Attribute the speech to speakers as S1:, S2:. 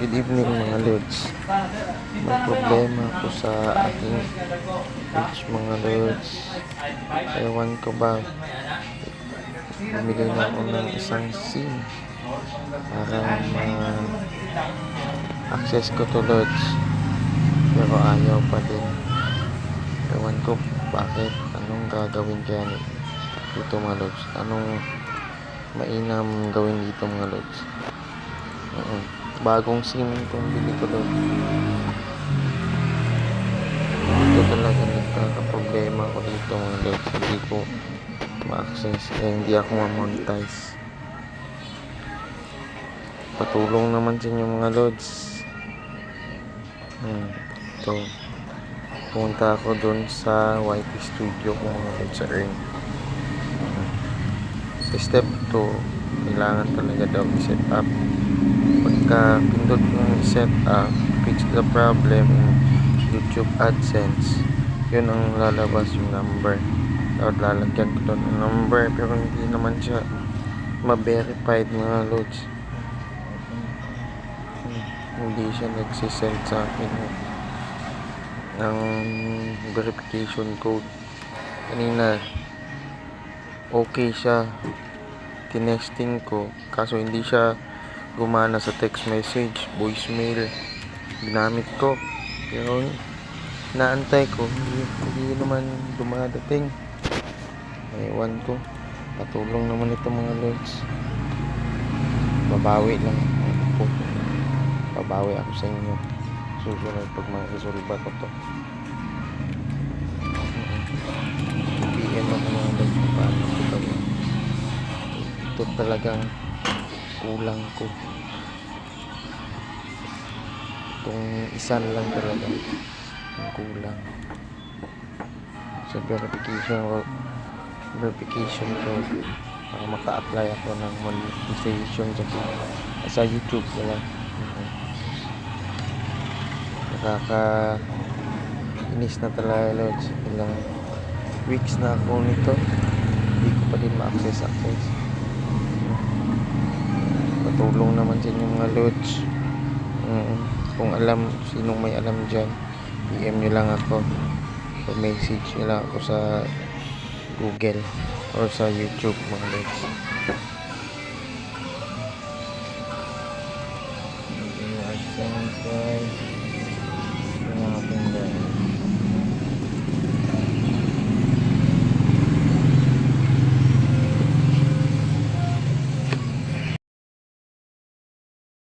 S1: Good evening mga lods. May problema ko sa aking page mga lods. Ewan ko ba, bumili na ako ng isang SIM para ma-access ko to lods. Pero ayaw pa din. Ewan ko bakit, anong gagawin kaya dito mga lods. Anong mainam gawin dito mga lods. Oo. Bagong SIM itong bili ko doon. Ito talaga nagkakaproblema ko dito mga lods. Hindi ko ma-access. Eh, hindi ako ma-monetize. Patulong naman sa inyo mga lods. Hmm. Ito. Pumunta ako doon sa YT Studio ko mga lods sa Earn. Hmm. Sa step 2, kailangan talaga daw i-set up pagka pindot yung set up fix the problem in YouTube AdSense. Yun ang lalabas yung number. Dapat lalagyan ko doon ng number pero hindi naman siya ma-verified mga loads. Hindi siya nagsisend sa akin ng verification code. Kanina okay siya. Tinesting ko kaso hindi siya gumana sa text message, voicemail, ginamit ko. Pero naantay ko, hindi, hindi naman dumadating. Ewan ko. Patulong naman ito mga lords. Babawi lang ako. Babawi ako sa inyo. Susunod pag ma-resolve ko to. PM ako mga lords paano ko gawin. Ito talagang kulang ko. Itong isa na lang talaga. Yung kulang. Sa verification verification code para maka-apply ako ng monetization sa, sa YouTube wala nakaka inis na talaga Lods ilang weeks na ako nito. Hindi ko pa din ma-access access patulong naman sa inyo mga lods. Mm, kung alam sinong may alam dyan PM nyo lang ako. O message nyo lang ako sa Google or sa YouTube mga lods. Guys